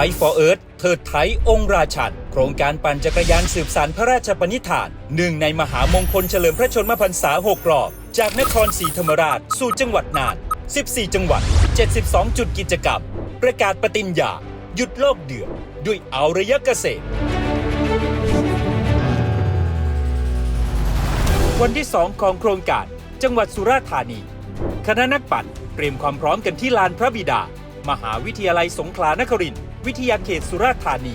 Bike for Earth เทิดไทยองค์ราชันโครงการปั่นจักรยานสืบสานพระราชปณิธาน หนึ่งในมหามงคลเฉลิมพระชนมพรรษา6รอบ จากนครศรีธรรมราช สู่จังหวัดน่าน 14 จังหวัด 72 จุดกิจกรรม ประกาศปฏิญญา หยุดโลกเดือด ด้วยเอาระยะเกษตร วันที่ 2 ของโครงการ จังหวัดสุราษฎร์ธานี คณะนักปั่นเตรียมความพร้อมกันที่ลานพระบิดา มหาวิทยาลัยสงขลานครินทร์ วิทยาเขตสุราษฎร์ธานี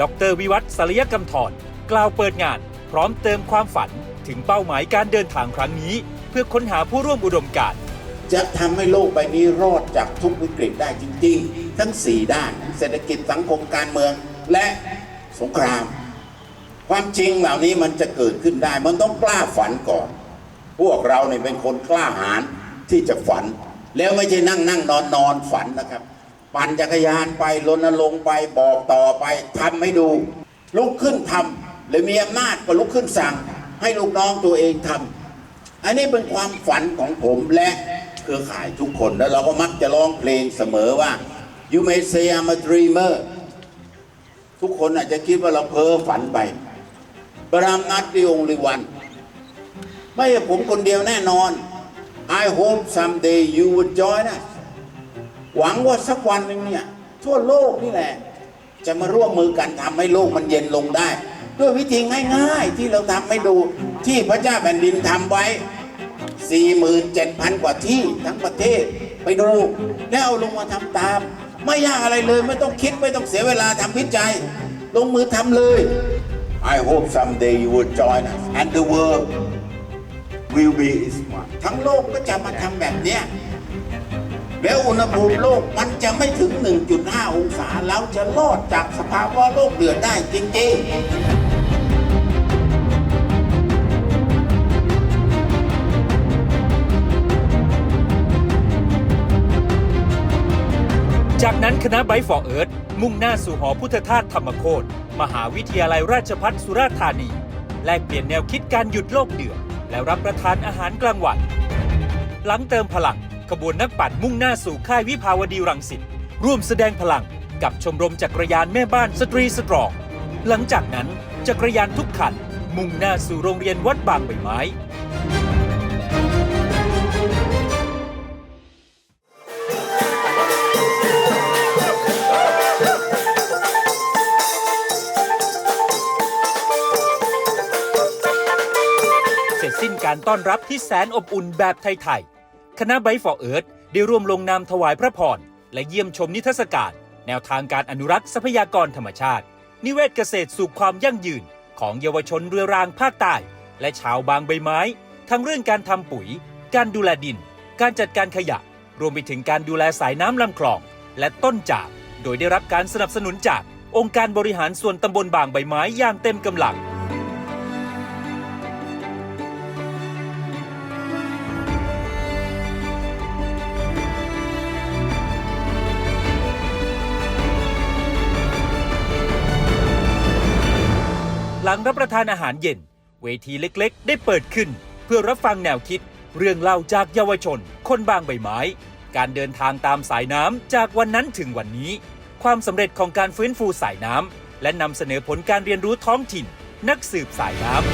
ดรวิวัฒน์สริยกำธรกล่าวเปิดงาน พร้อมเติมความฝันถึงเป้าหมายการเดินทางครั้งนี้ เพื่อค้นหาผู้ร่วมอุดมการณ์จะทำให้โลกใบนี้รอดจากทุกวิกฤตได้จริงๆ ทั้ง 4 ด้าน เศรษฐกิจสังคมการเมืองและสงคราม ความจริงเหล่านี้มันจะเกิดขึ้นได้ มันต้องกล้าฝันก่อน พวกเราเนี่ยเป็นคนกล้าหาญที่จะฝัน แล้วไม่ใช่นั่งนั่งนอนนอนฝันนะครับ ปั่นจักรยานไปรณรงค์ไปบอกต่อไปทำให้ดู ลุกขึ้นทำหรือมีอำนาจก็ลุกขึ้นสั่ง ให้ลูกน้องตัวเองทำอันนี้เป็นความฝันของผมและเครือข่ายทุกคนแล้วเราก็มักจะร้องเพลงเสมอว่า you may say I'm a dreamer ทุกคนอาจจะคิดว่าเราเพ้อฝันไป but I'm not the only one ไม่ใช่ผมคนเดียวแน่นอน I hope someday you would join us หวังว่าสักวันหนึ่งเนี่ยทั่วโลกนี่แหละ จะมาร่วมมือกันทำให้โลกมันเย็นลงได้ ด้วยวิธีง่าย ๆ ที่เราทำให้ดูที่พระเจ้าแผ่นดินทำไว้ 47,000 กว่าที่ทั้งประเทศไปดู แล้วเอาลงมาทำตาม ไม่ยากอะไรเลยไม่ต้องคิดไม่ต้องเสียเวลาทำวิจัย ลงมือทำเลย I hope someday you will join us and the world will be is one ทั้งโลกก็จะมาทำแบบเนี้ย แล้วอุณหภูมิโลกมันจะไม่ถึง 1.5 องศาเราจะรอดจากสภาวะโลกเดือดได้จริงๆจากนั้นคณะไบฟอร์เอิร์ธมุ่งหน้าสู่หอพุทธทาสธรรมโคตมหาวิทยาลัยราชภัฏสุราษฎร์ธานี แลกเปลี่ยนแนวคิดการหยุดโลกเดือดและรับประทานอาหารกลางวัน หลังเติมพลัง ขบวนนักปั่นมุ่งหน้าสู่ค่ายวิภาวดีรังสิตร่วมแสดงพลังกับชมรมจักรยานแม่บ้านสตรีสตรอง หลังจากนั้นจักรยานทุกคันมุ่งหน้าสู่โรงเรียนวัดบางใบไม้ เสร็จสิ้นการต้อนรับที่แสนอบอุ่นแบบไทยๆ คณะไบฟอร์เอิร์ธได้ร่วมลงนามถวายพระพร และเยี่ยมชมนิทรรศการแนวทางการอนุรักษ์ทรัพยากรธรรมชาติ นิเวศเกษตรสู่ความยั่งยืน ของเยาวชนเรือรางภาคใต้ และชาวบางใบไม้ ทั้งเรื่องการทำปุ๋ย การดูแลดิน การจัดการขยะ รวมไปถึงการดูแลสายน้ำลำคลอง และต้นจาก โดยได้รับการสนับสนุนจากองค์การบริหารส่วนตำบลบางใบไม้อย่างเต็มกำลัง ลังรับประทานอาหารเย็น เวทีเล็กๆ ได้เปิดขึ้น เพื่อรับฟังแนวคิด เรื่องเล่าจากเยาวชน คนบางใบไม้ การเดินทางตามสายน้ำจากวันนั้นถึงวันนี้ ความสำเร็จของการฟื้นฟูสายน้ำและนำเสนอผลการเรียนรู้ท้องถิ่น นักสืบสายน้ำ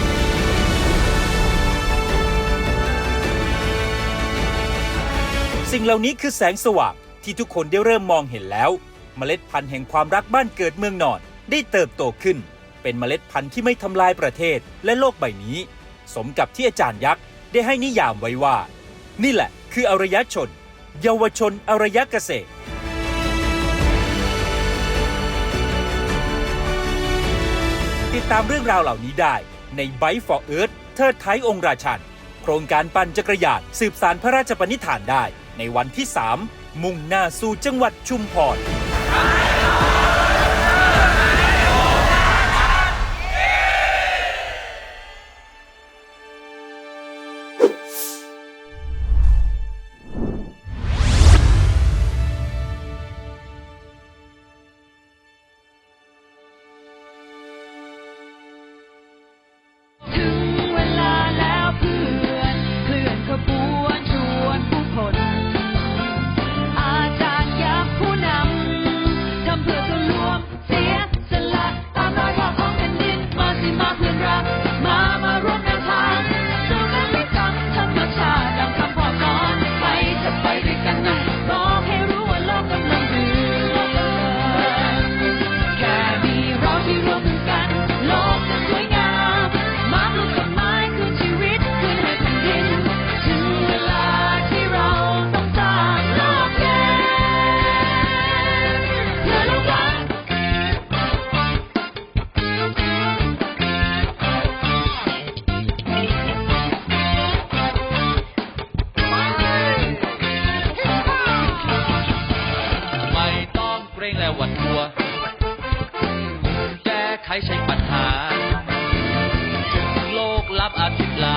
สิ่งเหล่านี้คือแสงสว่างที่ทุกคนได้เริ่มมองเห็นแล้ว เมล็ดพันธุ์แห่งความรักบ้านเกิดเมืองนอนได้เติบโตขึ้น เป็นเมล็ดพันธุ์ที่ไม่ทำลายประเทศและโลกใบนี้ สมกับที่อาจารย์ยักษ์ได้ให้นิยามไว้ว่า นี่แหละคืออารยชน เยาวชนอารยเกษตรติดตามเรื่องราวเหล่านี้ได้ใน Bike for Earth เทิดไทยองค์ราชัน โครงการปั่นจักรยานสืบสารพระราชปณิธานได้ ในวันที่ 3 มุ่งหน้าสู่จังหวัดชุมพร วัดทัว แก้ไขใช้ปัญหา โลกรับอาทิตย์ลา